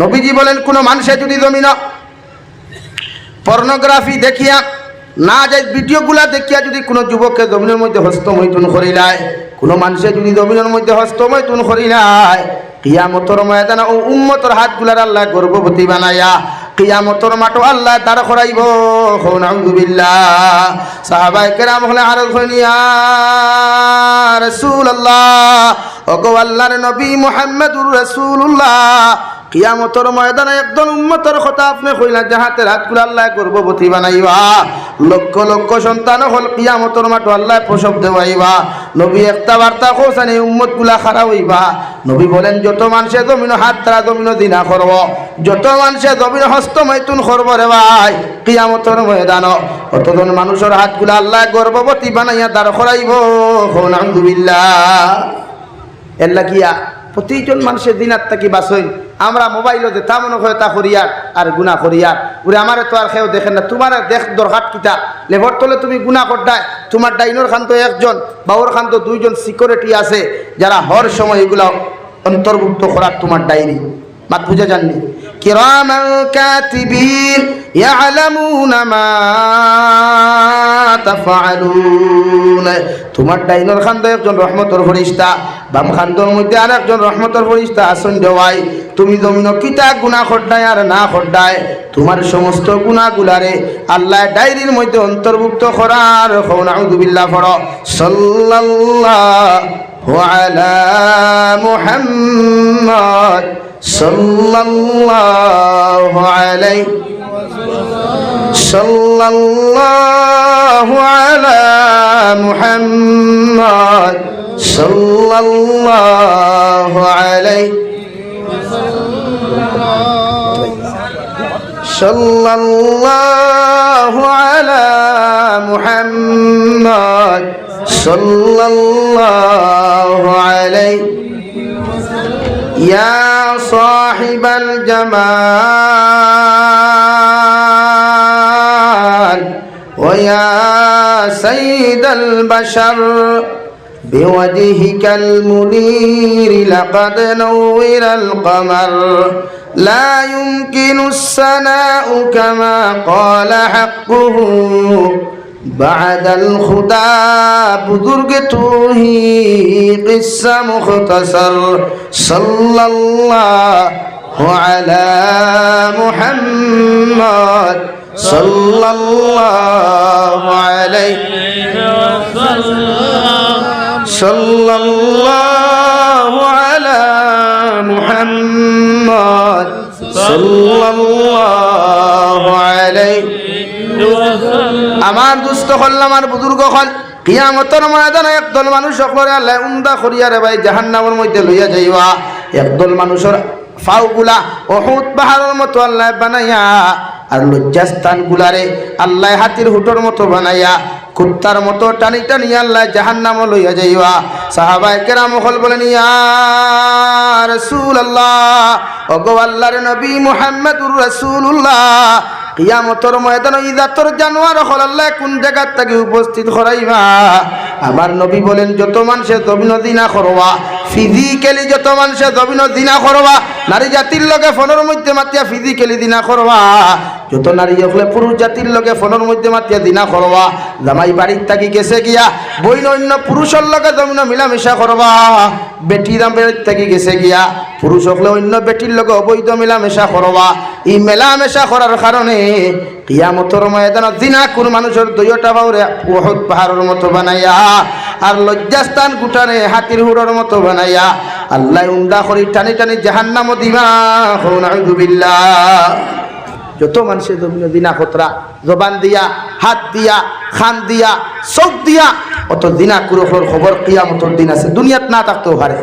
নবীজি বলেন, কোনো মানুষে যদি জমিন পর্নোগ্রাফি দেখিয়া না যায়, ভিডিওগুলা দেখিয়া যদি কোনো যুবককে জমিনের মধ্যে হস্তমৈথুন করিলায় কোনো মানুষে যদি জমিনের মধ্যে হস্তমৈথুন করিলায় কিয়ামতর ময়দানা ও উম্মতর হাতগুলার আল্লাহ গর্ভবতী বানায়া কিয়ামতর মাটো আল্লাহ তার করাইব। নাউজুবিল্লাহ সাহাবাই কেরাম হলে আরও হইনিয়া রাসূলুল্লাহ, ওগো আল্লাহর নবী মুহাম্মদুর রাসূলুল্লাহ কিয়ামতর ময়দানে একদল উম্মতর কথা আপনি কইলা যাহাতে রাতগুলো আল্লাহ গর্ভবতী বানাইবা। লক্ষ লক্ষ সন্তান হল কিয়ামতর মাঠো আল্লাহ প্রসব দেওয়াইবা। নবী একটা বার্তা কৌসান এই উম্মতগুলা খারাপ হইবা। নবী বলেন, যত মানুষে জমিন হাত তারা জমিন দিনা করব, যত মানুষে জমিন হস্ত মৈতুন করব রে ভাই, কিয়ামতর ময়দান। অতজন মানুষের হাতগুলা আল্লাহ গর্ভবতী বানাইয়া দাঁড় করাইব। আলহামদুলিল্লাহ। এর লাগিয়া প্রতিজন মানুষের দিনার থাকি বাসইন আমরা মোবাইলও যে তা মনে করে তা করিয়ার আর গুণা করিয়ার উরে আমারে তো আর খেয়েও দেখেন না। তোমার দেখ দরকার কিতা? লেবর তলে তুমি গুণা করডায় তোমার ডাইনোর খান তো একজন, বাউর খান তো দুইজন সিকিউরিটি আছে, যারা হর সময় এগুলো অন্তর্ভুক্ত করার তোমার ডায়েরি। মাত বুঝে যাননি? কিরামান কাতিবিন ইয়ালামুনা মা তাফআলুন। তোমার ডাইনর খান্দ একজন রহমতর ফরিস্তা, বাম খান্দর মধ্যে আর একজন রহমতর ফরিস্তা আসন দেওয়াই। তুমি জমিন কিতা গুণা খড্ডায় আর না খড্ডায় তোমার সমস্ত গুণাগুলারে আল্লাহ ডায়েরির মধ্যে অন্তর্ভুক্ত করার হও নাউযুবিল্লাহ ফর সাল্লাল্লাহু আলা মুহাম্মদ। সাল্লাল্লাহু আলাইহি সাল্লাল্লাহু আলা মুহাম্মদ সাল্লাল্লাহু আলাইহি সাল্লাল্লাহু আলা মুহাম্মদ সাল্লাল্লাহু আলাইহি يا صاحب الجمال ويا سيد البشر بوجهك المنير لقد نور القمر لا يمكن السناء كما قال حقه بعد الخدا بزرگ تو ہی قصہ مختصر صلى الله على محمد صلى الله عليه وسلم صلى الله على محمد صلى الله আমার দুস্থ হল, আমার বুজুর্গ হল। কিয়ামতর ময়দানে একদল মানুষ সকলে আল্লাহ উন্দা করিয়ারে ভাই জাহান্নামের মধ্যে লইয়া যাইবা। একদল মানুষের ফাউগুলা অহুত পাহাড়ের মতো আল্লাহ বানাইয়া আর লজ্জাস্থান গুলারে আল্লাহ হাতির হুটোর মতো বানাইয়া কুত্তার মতো টানি টানি আল্লাহ জাহান্নাম লইয়া যাইবা। সাহাবাই কেরাম হল বলেন, ইয়া রাসূলুল্লাহ, ওগো আল্লাহর নবী মুহাম্মদুর রাসূলুল্লাহ কিয়ামতর ময়দান ইদাতর জানোয়ার হল আল্লাহ কোন জায়গার থেকে উপস্থিত করাইবা? আমার নবী বলেন, যত মানুষে জমিন দিনা করবা ফিজিক্যালি যত মানুষে জমিন দিনা করবা, নারী জাতির লগে ফোনের মধ্যে মাতিয়া ফিজিক্যালি দিনা করবা যত নারী হলে পুরুষ জাতির লগে ফোনের মধ্যে মাতিয়া দিনা করবা। জামাই বাড়ির থাকি গেছে গিয়া, বইন অন্য পুরুষের লগে জমিন মিলামিশা করবা। বেটি বাড়ির থাকি গেছে গিয়া, পুরুষ হলে অন্য বেটির লগে অবৈধ মিলামেশা করবা। এই মেলামেশা করার কারণে কিয়ামতর ময়দান দিনা কোন মানুষের দইটা বাউরে বহুত পাহাড়ের মতো বানাইয়া, আর লজ্জাস্থান গুটানে হাতির হুড়ের মতো বানাইয়া, আল্লাহ উন্দা করি টানি টানি জাহান্নাম দিমা হো নাউযুবিল্লাহ যত মানুষের জমিন দিনা খতরা, জবান দিয়া, হাত দিয়া, খান দিয়া, চোখ দিয়া, অত দিনা কুরফর খবর কিয়ামতর দিন আছে। দুনিয়াত না থাকতেও পারে।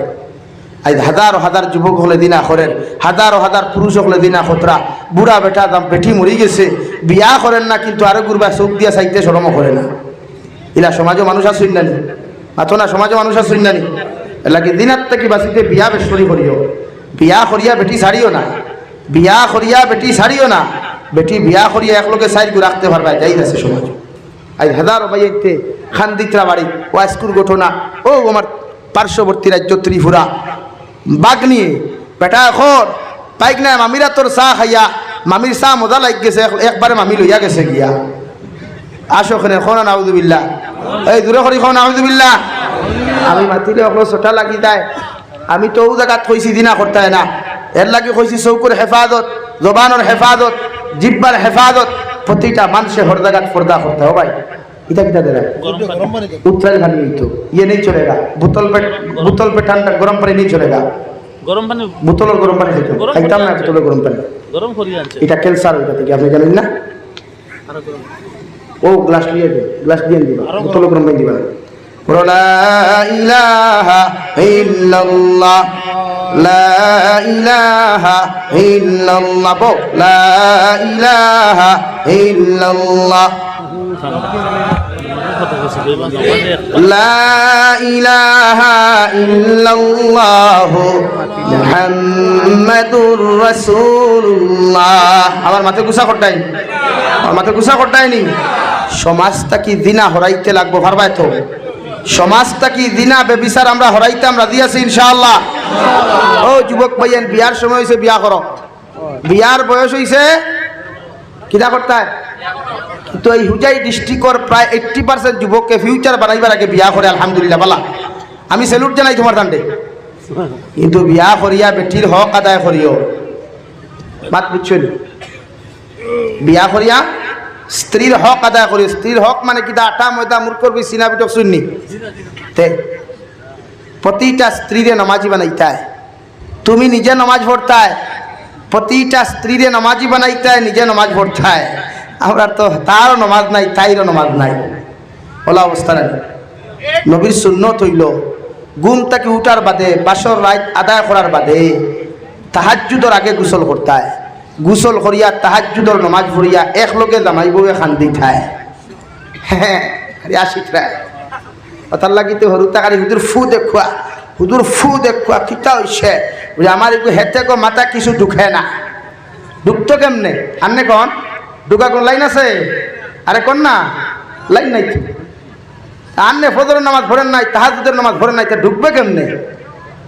আজ হাজার হাজার যুবক হলে দিনা করেন, হাজার হাজার পুরুষ হলে দিনা খতরা, বুড়া বেটা দাম বেটি মরি গেছে, বিয়া করেন না, কিন্তু আরও গুরবা চোখ দিয়া চাইতে সরম করে না। ইলা সমাজও মানুষ আসুন নানি মাথো না সমাজও মানুষ আসুন নানি এলাকি দিনার থেকে বাঁচিতে বিয়া বেশরি করিও। বিয়া করিয়া বেটি ছাড়িও না। বিয়া করিয়া বেটি ছাড়িও না। বেটি বিয়া করিয়া একলগে সাইড রাখতে পারবা যাই আছে সমাজ। আজ হাজার বাইতে খান্দিত্রা বাড়ি, ও স্কুল ঘটনা ও আমার পার্শ্ববর্তী রাজ্য ত্রিপুরা। বাঘ নিয়ে বেটা এখন, পাইক না মামিরা তোর চাহ খাইয়া মামির চাহ মজা লাগ গেছে, এক- একবারে মামি লইয়া গেছে গিয়া। আসো ওখানে খন নাউজুবিল্লাহ এই দূরে করি খন নাউজুবিল্লাহ আমি মাতিলে অকল চোটা লাগি যায়। আমি তো জায়গাত কইছি দিনা করতে না। এর লাগি কইছি চৌকুর হেফাজত জবানোর হেফাজত জিব্বার হেফাজত প্রতিটা মানুষের হর জায়গাত পর্দা করতে হবে ভাই। কিটা তো ইয়ে নেই চলেগা বোতল পে বোতল পে ঠান্ডা গরম পানি নেই চলেগা গরম পানি বোতলের গরম পানি খাইতো গরম খাইতাম না পানি আছে। বোতলের গরম পানি। গরম করিয়ে আনছে। এটা ক্যান্সার ওইটা থেকে আপনি জানেন না? ও গ্লাস দিয়ে গ্লাস দিয়ে দিবা বোতল গরম পানি দিবা। বলো, লা ইলাহা ইল্লাল্লাহ লা ইলাহা ইল্লাল্লাহ বল, লা ইলাহা ইল্লাল্লাহ لا إله إلا الله محمد رسول الله আমার মাথায় গুছা করতাই আমার মাথায় গুছা করতাই নি সমাজটা কি দিনা হরাইতে লাগবো পারবাই তো সমাজটা কি দিনা বেবিচার আমরা হরাইতাম রাজি আছি ইনশাআল্লাহ। ও যুবক ভাইয়েন বিয়ার সময় হয়েছে বিয়া করো। বিয়ার বয়স হয়েছে কিনা করতায় কিন্তু এই হুজাই ডিস্ট্রিক্টর প্রায় এইট্টি পার্সেন্ট যুবককে ফিউচার বানাইবার আগে বিয়া করে, আলহামদুলিল্লাহ, বালা। আমি সেলুট জানাই তোমার তান্ডে কিন্তু বিয়া করিয়া বেটির হক আদায় করিও। মাত বুঝছেন? বিয়া করিয়া স্ত্রীর হক আদায় করিও স্ত্রীর হক মানে কিতা আটা, ময়দা মূর্খ করবি, সিনা বিটক শুননি তে, প্রতিটা স্ত্রীরে নমাজি বানাইতায়। তুমি নিজে নমাজ পড়তায়, প্রতিটা স্ত্রীরে নমাজি বানাইতায়, নিজে নমাজ পড়তায়। আমরা তো তারও নমাজ নাই, তাইরও নমাজ নাই। ওলা অবস্থা নাই। নবীর শূন্য তৈল গুম তাকে উঠার বাদে, বাসর রাত আদায় করার বাদে তাহাজুদর আগে গোসল করতায়। গোসল করিয়া তাহাজুদর নমাজ পড়িয়া এক লগে জামাই বউয়ে খান্দি খায় হ্যাঁ আসি খায় কথার লাগিতে হরু তাকারি হুদুর ফু দেখুয়া হুদুর ফু দেখুয়া কিতা হইছে আমার একটু হেতে গো মাথা কিছু ঢুকে না। ঢুকতো কেমনে? আন্নে কন? ঢুকা কোন লাইন আছে? আরে কন না? লাইন নাই তো। আন্নে ফজরের নামাজ ভরেন নাই তাহাজুদের নামাজ ভরেন নাই, তা ঢুকবে কেমনে?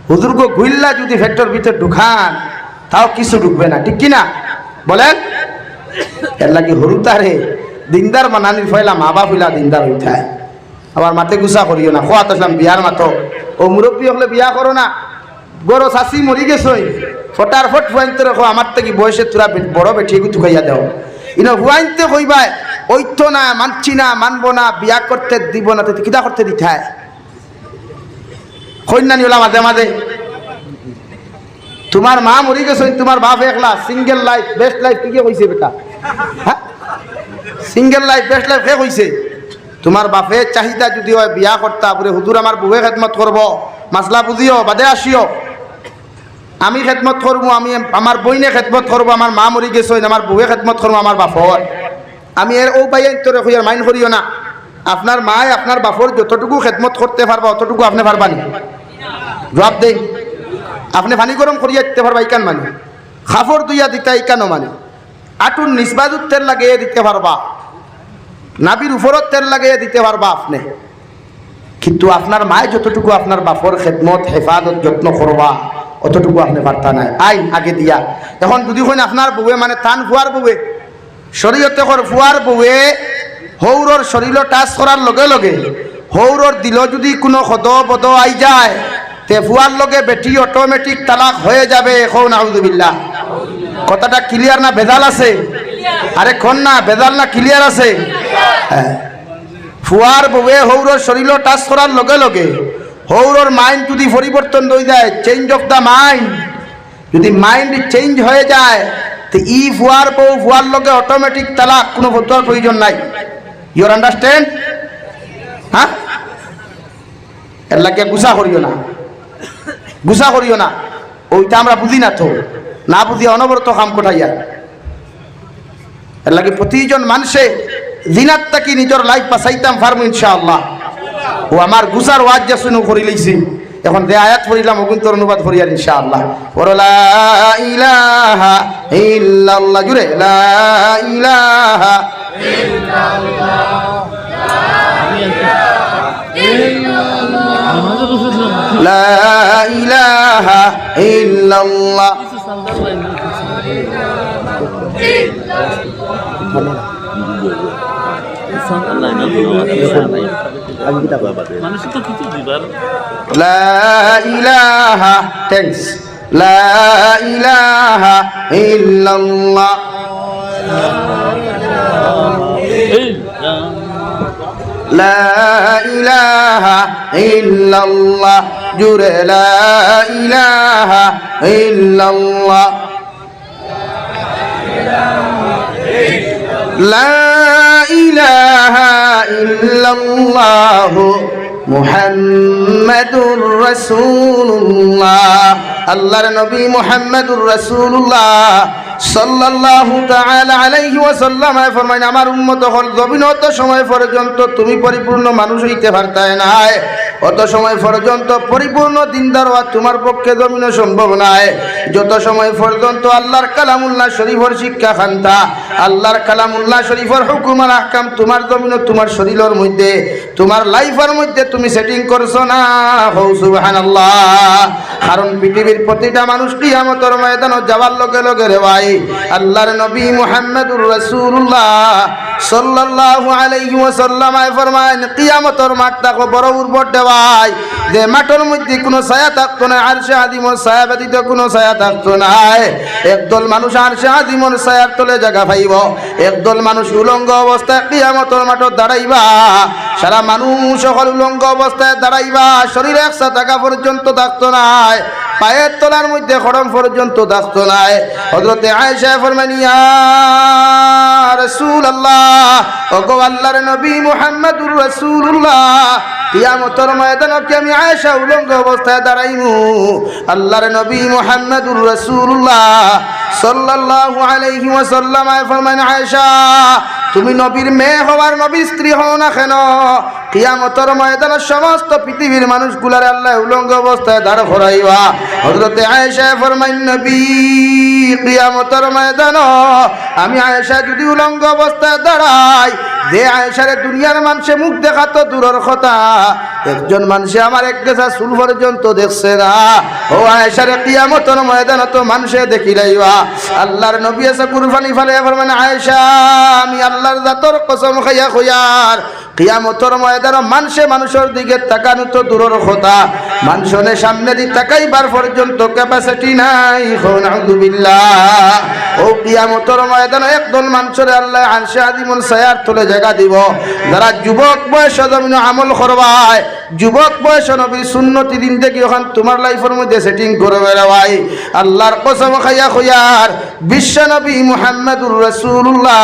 হুজুর গো গুইল্লা যদি ফ্যাক্টর ভিতরে ঢুকান তাও কিছু ঢুকবে না, ঠিক কিনা? বলেন? এর লাগি হরু তারে দিনদার মানানির ফয়লা মা বাপ হইলা দিনদার হইতায় আবার মাতে গুসা করিও না খোয়া আসলাম বিয়ার মাতো। ও মুরব্বী হলে বিয়া করো না। বড় শাশি মরি গেছই ফটার ফট ফুয়াইতে রাখো আমার থেকে বয়সে তোরা বড় বেটি তুকাইয়া দাও। ইনো ফুয়াইতে কইবাই ঐত্য না মানছি না, মানবো না, বিয়া করতে দিব না তো কিতা করতে দিথায় কন্যানি ওলা মাঝে মাঝে তোমার মা মরি গেছই তোমার বাপ একলা সিঙ্গেল লাইফ বেস্ট লাইফ কি কি কইছে বেটা? হ্যাঁ সিঙ্গেল লাইফ বেস্ট লাইফ হে কইছে তোমার বাপের চাহিদা যদি হয় বিয়া করতা বলে হুজুর আমার বউয়ে খেদমত করব মাসলা বুঝিও বাদে আসিও আমি খেদমত করব আমি আমার বইনে খেদমত করব আমার মা মরি গেছে আমার বউয়ে খেদমত করব আমার বাপর আমি এর ও পাই তোরে কইয়ার মাইন করিও না। আপনার মায় আপনার বাপর যতটুকু খেদমত করতে পারবা অতটুকু আপনি পারবানি জবাব দেই আপনি পানি গরম করিয়া দিতে পারবা ইকান মানে। খাফর দুইয়া দিতা ইকানো মানে। আটুর নিসবাদুর তেল লাগিয়ে দিতে পারবা। নাবির উপরত তেল লাগিয়ে দিতে পারবা আপনি। কিন্তু আপনার মায় যতটুকু আপনার বাপর খেদমত, হেফাজত, যত্ন করবা, অতটুকু আপনি বার্তা নাই। আই, আগে দিয়া। এখন যদি হইন আপনার বউয়ে মানে টান ফুয়ার বউয়ে শরীয়তে কর ফুয়ার বউয়ে, হৌরর শরীর টাচ করার লগে লগে, হৌরর দিল যদি কোনো সদ বদ আই যায় তে ফুয়ার লগে বেটি অটোমেটিক তালাক হয়ে যাবে, এখন নাউজুবিল্লাহ। কথাটা ক্লিয়ার না ভেজাল আছে? আরে খন না, ভেজাল না ক্লিয়ার আছে? হ্যাঁ। ফুয়ার বউয়ে হৌরর শরীর টাচ করার লগে লগে হৌরর মাইন্ড যদি পরিবর্তন হয়ে যায় চেঞ্জ অফ দ্য মাইন্ড যদি মাইন্ড চেঞ্জ হয়ে যায়, তো ই ফুয়ার বউ ফুয়ার লগে অটোমেটিক তালাক, কোনো ফতোয়ার প্রয়োজন নাই। ইউর আন্ডারস্ট্যান্ড হ্যাঁ? এর লাগে গুসা করিও না। গুসা করিও না। ওইটা আমরা বুঝি না তো। না বুঝি অনবরত কাম কোঠাইয়া লাগে প্রতিজন মানুষে দিনাত তাকি নিজের লাইফ বাঁচাইতাম পারব ইনশাআল্লাহ। ও আমার গুসার ওয়াজ যা শুনে করি লইছি। এখন দে আয়াত পড়িলাম অগুন্তর অনুবাদ করি আর ইনশাআল্লাহ। ওরলা ইলাহা ইল্লাল্লাহ, জুড়ে লা ইলাহা লা ইলাহা ইল্লাল্লাহ মানুষ তো কিছু দিবার لا إله thanks لا إله إلا الله এই আহ, لا إله إلا الله جر لا إله إلا الله لا إله إلا الله মুহাম্মাদুর রাসূলুল্লাহ আল্লাহর নবী মুহাম্মাদুর রাসূলুল্লাহ আমার হল সময় তুমি মানুষ অত সময় পক্ষে সম্ভব নাই যত সময় আল্লাহর কালামুল্লাহ শরীফর শিক্ষা খান্তা, আল্লাহর কালামুল্লাহ শরীফর হুকুমার আহকাম তোমার জমিন তোমার শরীরের মধ্যে, তোমার লাইফের মধ্যে তুমি সেটিং করছ না। হৌ কারণ পৃথিবীর প্রতিটা মানুষ কিয়ামতের ময়দানে যাওয়ার লগে লগে রে ভাই আল্লাহর নবী মুহাম্মদুর রাসূলুল্লাহ সাল্লাল্লাহু আলাইহি ওয়াসাল্লাম ফরমান কিয়ামতের মাঠ থাকো বড় উর্বর দেওয়াই যে মাঠের মধ্যে কোনো ছায়া থাকতো না আর সে আদিমর ছায়া ব্যতীত কোনো ছায়া থাকতো না। একদল মানুষ আর সে আদিমর ছায়ার তলে জায়গা পাইব। একদল মানুষ উলঙ্গ অবস্থায় কিয়ামতের মাঠত দাঁড়াইবা। সারা মানুষ সকল উলঙ্গ অবস্থায় দাঁড়াইবা। শরীরে একসা টাকা পর্যন্ত থাকতো নাই পায়ের তলার মধ্যে খড়ম পর্যন্ত থাকতো নাই হজরতে আয়েশা ফরমানিয়া রসুল আল্লাহ ওগো আল্লাহর নবী মুহাম্মদুর রাসূলুল্লাহ, কিয়ামতের ময়দানকে আমি আয়েশা উলঙ্গ অবস্থায় দাঁড়াইমু? আল্লাহর নবী মুহাম্মদুর রাসূলুল্লাহ সাল্লাল্লাহু আলাইহি ওয়াসাল্লাম ফরমান, আয়েশা তুমি নবীর মেয়ে হওয়ার নবীর স্ত্রী হও না কেন? কিয়ামতর ময়দানে সমস্ত পৃথিবীর মানুষগুলার আল্লাহ উলঙ্গ অবস্থায় দাঁড় করাইবা। হজরতে আয়েশা ফরমাইন, নবী, কিয়ামতর ময়দান আমি আয়েশা যদি উলঙ্গ অবস্থায় দাঁড়াই যে আয়েশারে দুনিয়ার মানুষে মুখ দেখাতো দূরের কথা। একজন মানুষে আমার এক গেছা চুল পর্যন্ত দেখছে না। ও আয়েশারে কিয়ামতের ময়দান তো মানুষে দেখিলাইবা আল্লাহর নবী আছে কুরবানি ফালে ফরমান, আয়েশা, আমি আল্লাহর জাতর কসম খাইয়া খুয়ার। কিয়ামতর ময়দান মানুষে মানুষের দিকে তাকানো তো দূরের কথা। মানুষনে সামনে দিয়ে তাকাইবার পর্যন্ত ক্যাপাসিটি নাই আলহামদুলিল্লাহ ও কিয়ামতর ময়দান একদল মানুষের আল্লাহ আনসে আদিমন সায়ার তোলে জায়গা দিব। যারা যুবক বয়স জমিন আমল করবায়, যুবক বয়স নবীর সুন্নতি দিন থেকে ওখান তোমার লাইফের মধ্যে সেটিং করবে রে ভাই আল্লাহর কসম খাইয়া খুয়ার বিশ্ব নবী মুহাম্মদুর রাসূলুল্লাহ।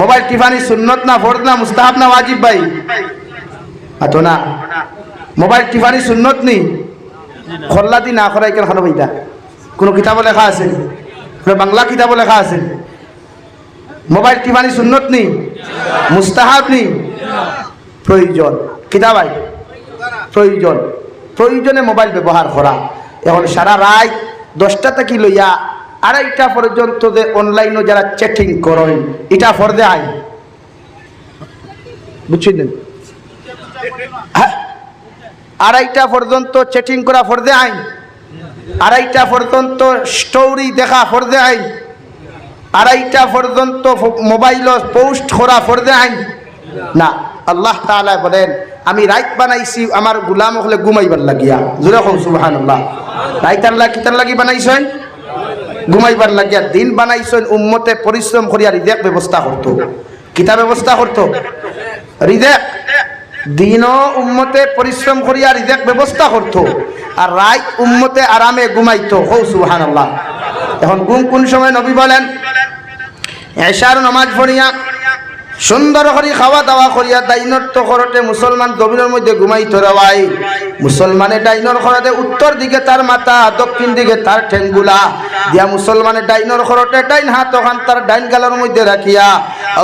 মোবাইল টিফানি সুন্নত না ফরদ না মুস্তাহাব না ওয়াজিব ভাই? আতো না। মোবাইল টিফানি সুন্নত নি? খল্লা দি না করাই কেন খানো ভাইটা? কোনো কিতাবও লেখা আছে বাংলা কিতাবও লেখা আছে মোবাইল টিফানি সুন্নত নি? মুস্তাহাব নি? প্রয়োজন। কিতাব ভাই? প্রয়োজন। প্রয়োজনে মোবাইল ব্যবহার করা। এখন সারা রাত দশটা থেকে লইয়া আড়াইটা পর্যন্ত যে অনলাইনে যারা চ্যাটিং করেন, এটা ফর্দে আইন বুঝছেন হ্যাঁ? আড়াইটা পর্যন্ত চ্যাটিং করা ফর্দে আইন আড়াইটা পর্যন্ত স্টোরি দেখা ফর্দে আইন আড়াইটা পর্যন্ত মোবাইল পোস্ট করা ফর্দে আইন না, আল্লাহ তাআলা বলেন, আমি রাইত বানাইছি, আমার গুলাম হলে ঘুমাইবার লাগিয়া। জোরে কম সুবহান আল্লাহ রাইতার লাগি কিতার লাগি বানাইছেন ঘুমাইবার লাগিয়া দিন বানাইছেন উম্মতে পরিশ্রম করিয়া রিদেক ব্যবস্থা করতো। কিতা ব্যবস্থা করতো? রিদেক দিন উম্মতে পরিশ্রম করিয়া রিদেক ব্যবস্থা করতো আর রাইত উম্মতে আরামে ঘুমাইতো। হৌ সুহান এখন গুম কোন সময় নবী বলেন, এশার নমাজ পড়িয়া সুন্দর করে খাওয়া দাওয়া করিয়া ডাইনর তো খরতে মুসলমান দবিনের মধ্যে ঘুমাই রেওয়াই মুসলমানে ডাইনর খরতে উত্তর দিকে তার মাথা, দক্ষিণ দিকে তার ঠেঙ্গুলা দিয়া মুসলমানে ডাইনর খরতে ডাইন হাত ওখান তার ডাইন গালার মধ্যে রাখিয়া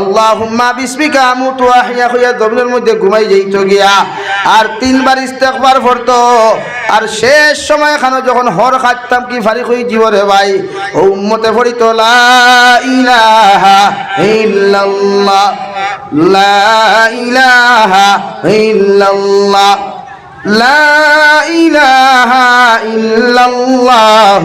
আল্লাহুম্মা বিসমিকা আমুতু ওয়া আহইয়া হইয়া জমিনের মধ্যে ঘুমাই যাইতো গিয়া। আর তিনবার ইস্তেগফার পড়তো আর শেষ সময় খানো যখন হর খাইতাম কি ফারিক হই জীবরে ভাই? ও উম্মতে পড়িত লা ইলাহা ইল্লাল্লাহ, লা ইলাহা ইল্লাল্লাহ, লা ইলাহা ইল্লাল্লাহ।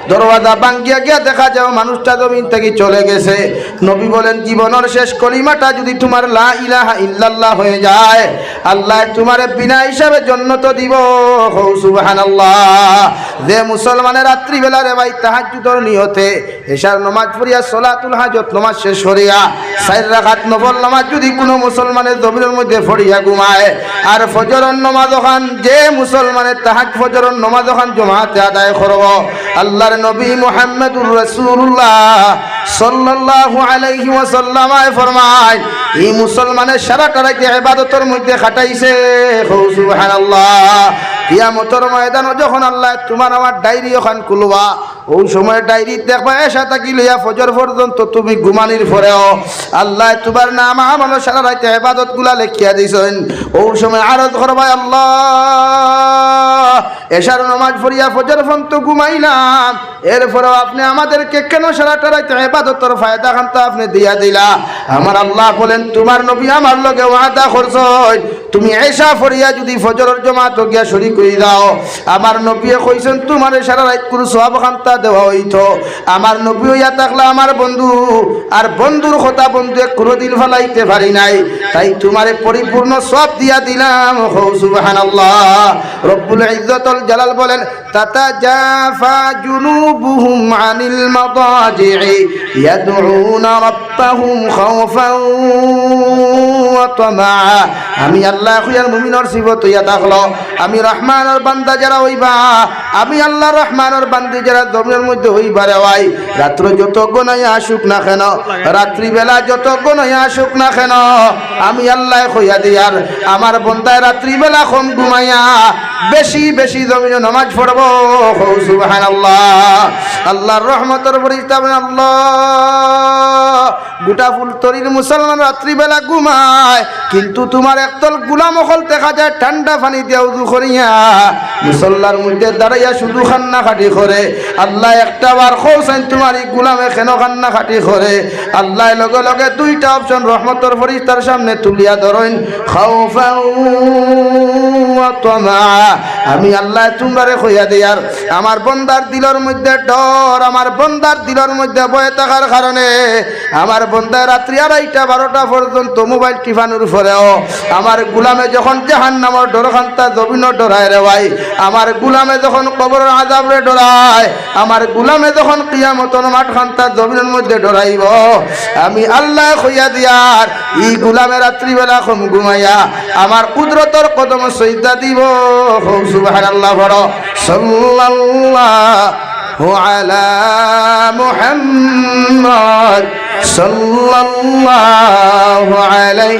দরওয়াজা ভাঙ্গিয়া গিয়া দেখা যাও মানুষটা জমিন থেকে চলে গেছে। নবী বলেন, জীবনের শেষ কলিমাটা যদি তোমার লা ইলাহা ইল্লাল্লাহ হয়ে যায়, আল্লাহ তোমারে বিনা হিসাবে জন্নত দিব। হৌ, সুবহানাল্লাহ। যে মুসলমানের রাত্রিবেলা রে ভাই, তাহাজ্জুদর নিয়তে এশার নমাজ পড়িয়া, সলাতুল হাজত নমাজ শেষ করিয়া, চার রাকাত নফল নামাজ যদি কোনো মুসলমানের জমিনের মধ্যে পড়িয়া ঘুমায়, আর ফজরন নমাজ ওখান যে মুসলমানের তাহাজ ফজরন নমাজ ওখান জমাতে আদায় করব। আল্লাহর নবী মুহাম্মদুর রাসূলুল্লাহ সাল্লাল্লাহু আলাইহি ওয়াসাল্লাম ফরমায়, এই মুসলমানের সারা কারাইতে ইবাদতের মধ্যে খাটাইছে। হৌ, সুবহানাল্লাহ। কিয়ামতের ময়দানে যখন আল্লাহ তোমার আমার ডায়েরি ওখান খুলবা ওই সময় ডায়েরি দেখবা এসা থাকি লইয়া ফজর পর্যন্ত তুমি ঘুমানির পরেও আল্লাহ তোমার নাম আমার সারা রাতে ইবাদতগুলা লেখিয়া দিছেন। ওই সময় আরত করবা আল্লাহ, এশার নামাজ পড়িয়া ফজর পর্যন্ত ঘুমাইলাম। এরপরেও আপনি আমাদেরকে কেন সারাটা রাতে ইবাদতের ফায়দা খানটা আপনি দিয়া দিলা? আমার আল্লাহ বলেন, তোমার নবী আমার লগে ওয়াদা করছই তুমি এসা ফরিয়া যদি ফজরের জমাত গিয়া শরীক হই দাও আমার নবীয়ে কইছেন, তোমার সারা রাত কোনো সব খান্তা দেওয়া হইতো। আমার নবী হইয়া থাকলে আমার বন্ধু, আর বন্ধুর কথা বন্ধুয়ে কোনোদিন ফেলাইতে পারি নাই। তাই তোমারে পরিপূর্ণ সব দিয়া দিলাম। হৌ, সুবহানাল্লাহ। রব্বুল ইজ্জতুল জালাল বলেন তাতা জাফা জুনুবুহুম আনিল মাদাজি'i ইয়াদউনা রাব্বাহুম খাওফান। আমি আল্লাহ মুমিনর সিবত ইয়া থাকল। আমি রহমানের বান্দা যারা হইবা। আমি আল্লাহ রহমানের বান্দি যারা জমির মধ্যে হইবা রে ভাই রাত্র যত গনাই আসুক না কেন, রাত্রিবেলা যত গনাই আসুক না কেন, আমি আল্লাহ কইয়া দিয়ার আমার বন্দায় রাত্রিবেলা কম ঘুমাইয়া বেশি বেশি জমিনে নামাজ পড়ব। সুবাহান আল্লাহ আল্লাহর রহমতের ফরিস্তা আল্লাহ, গোটা ফুল তরির মুসলমান রাত্রিবেলা ঘুমায়, কিন্তু তোমার একদল গুলাম অকল দেখা যায়, ঠান্ডা পানি দিয়া উদু করিয়া, মুসল্লার মধ্যে দাঁড়াইয়া শুধু খান্না খাটি করে। আল্লাহ একটা বার খোসাইন তোমার এই গুলামে কেন খান্না খাটি করে? আল্লাহ লগে লগে দুইটা অপশন রহমতর ফরিস্তার সামনে তুলিয়া ধরেন ওয়া আমি আল্লাহ তোমরারে কইয়া দিয়ার আমার বন্দার দিলর মধ্যে ডর, আমার বন্দার দিলর মধ্যে বয়ে থাকার কারণে আমার বন্দায় রাত্রি আড়াইটা, বারোটা পর্যন্ত মোবাইল টিফানোর পরেও আমার গুলামে যখন জাহান নামর ডরখান্তা জবিন ডরায় রে ভাই, আমার গুলামে যখন কবর আজাবরে ডরায় আমার গুলামে যখন কিয়ামতন মাঠ খান্তা জমিনের মধ্যে ডরাইব আমি আল্লাহ কইয়া দিয়ার ই গুলামে রাত্রিবেলা কম ঘুমাইয়া আমার কুদরতর কদম সৈদা দিব। সুবহানাল্লাহ বড় সাল্লাল্লাহু আলা মুহাম্মদ সাল্লাল্লাহু আলাইহি